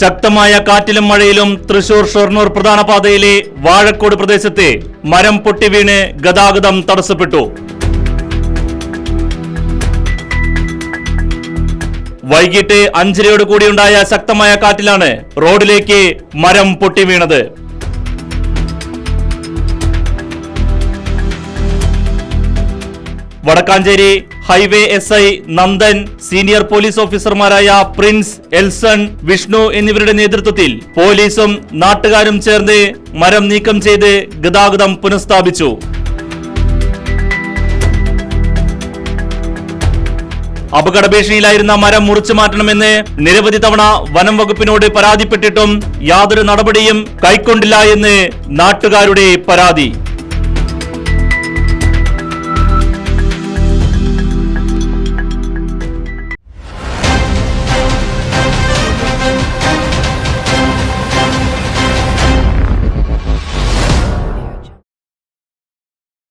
ശക്തമായ കാറ്റിലും മഴയിലും തൃശൂർ ഷൊർണൂർ പ്രധാന പാതയിലെ വാഴക്കോട് പ്രദേശത്തെ മരം പൊട്ടി വീണ് ഗതാഗതം തടസ്സപ്പെട്ടു. വൈകിട്ട് അഞ്ചരയോട് കൂടിയുണ്ടായ ശക്തമായ കാറ്റിലാണ് റോഡിലേക്ക് മരം പൊട്ടി വീണത്. Vadakkanchery highway S I Nandan senior police ഓഫീസർമാരായ പ്രിൻസ് എൽസൺ വിഷ്ണു എന്നിവരുടെ നേതൃത്വത്തിൽ പോലീസും നാട്ടുകാരും ചേർന്ന് മരം നീക്കം ചെയ്ത് ഗതാഗതം പുനഃസ്ഥാപിച്ചു. അപകടഭീഷണിയിലായിരുന്ന മരം മുറിച്ചു മാറ്റണമെന്ന് നിരവധി തവണ വനം വകുപ്പിനോട് പരാതിപ്പെട്ടിട്ടും യാതൊരു നടപടിയും കൈക്കൊണ്ടില്ല എന്ന് നാട്ടുകാരുടെ പരാതി.